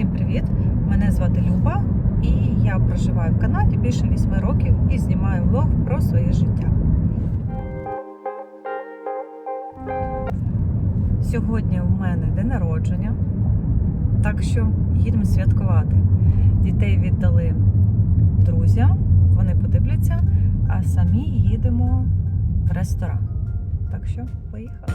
Всім привіт! Мене звати Люба і я проживаю в Канаді більше 8 років і знімаю влог про своє життя. Сьогодні у мене день народження, так що їдемо святкувати. Дітей віддали друзям, вони подивляться, а самі їдемо в ресторан. Так що поїхали.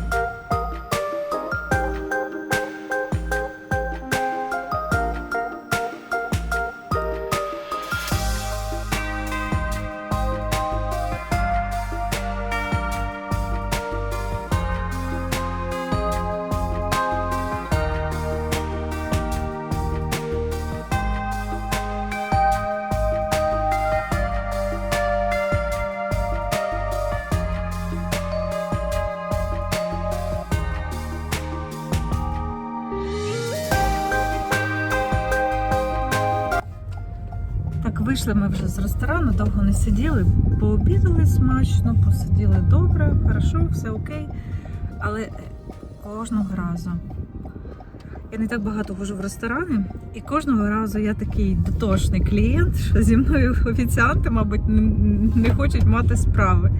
Вийшли ми вже з ресторану, довго не сиділи, пообідали смачно, посиділи добре, хорошо, все окей. Але кожного разу я не так багато хожу в ресторани, і кожного разу я такий дотошний клієнт, що зі мною офіціанти, мабуть, не хочуть мати справи.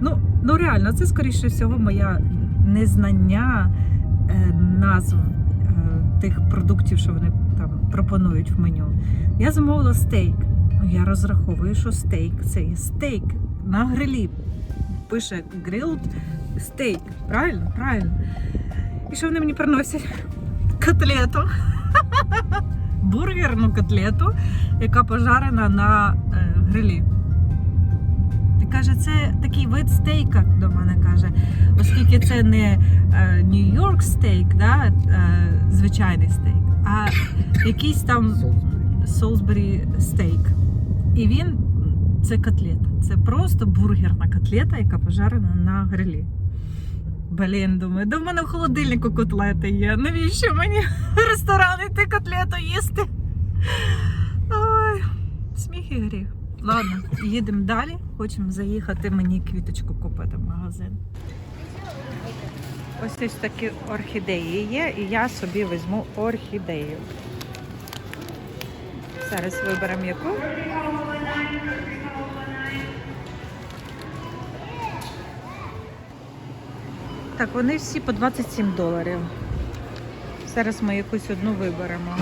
Ну, ну реально, це скоріше всього моя незнання е, назв тих продуктів, що вони там пропонують в меню. Я замовила стейк. Я розраховую, що стейк це є стейк на грилі. Пише grilled стейк. Правильно? Правильно. І що вони мені приносять? Котлету. Бургерну котлету, яка пожарена на е, грилі. Каже, це такий вид стейка до мене каже. Оскільки це не Нью-Йорк стейк, да, е, звичайний стейк, а якийсь там Солсбері стейк. І він це котлета. Це просто бургерна котлета, яка пожарена на грилі. Блін, думаю, да в мене в холодильнику котлети є. Навіщо мені в ресторан йти котлету їсти? Ой, сміх і гріх. Ладно, їдемо далі. Хочемо заїхати мені квіточку купити в магазин. Ось ось такі орхідеї є, і я собі візьму орхідею. Зараз виберемо яку. Так, вони всі по 27 доларів. Зараз ми якусь одну виберемо.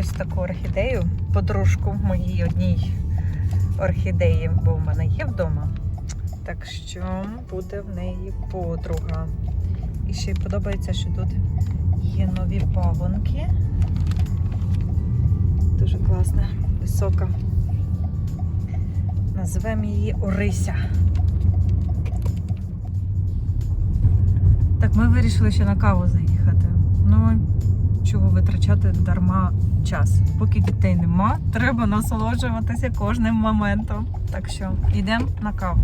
Ось таку орхідею, подружку моїй одній орхідеї, бо в мене є вдома. Так що буде в неї подруга. І ще й подобається, що тут є нові пагонки. Дуже класна, висока. Назвемо її Орися. Так, ми вирішили ще на каву заїхати. Ну, чого витрачати дарма час. Поки дітей нема, треба насолоджуватися кожним моментом. Так що йдемо на каву.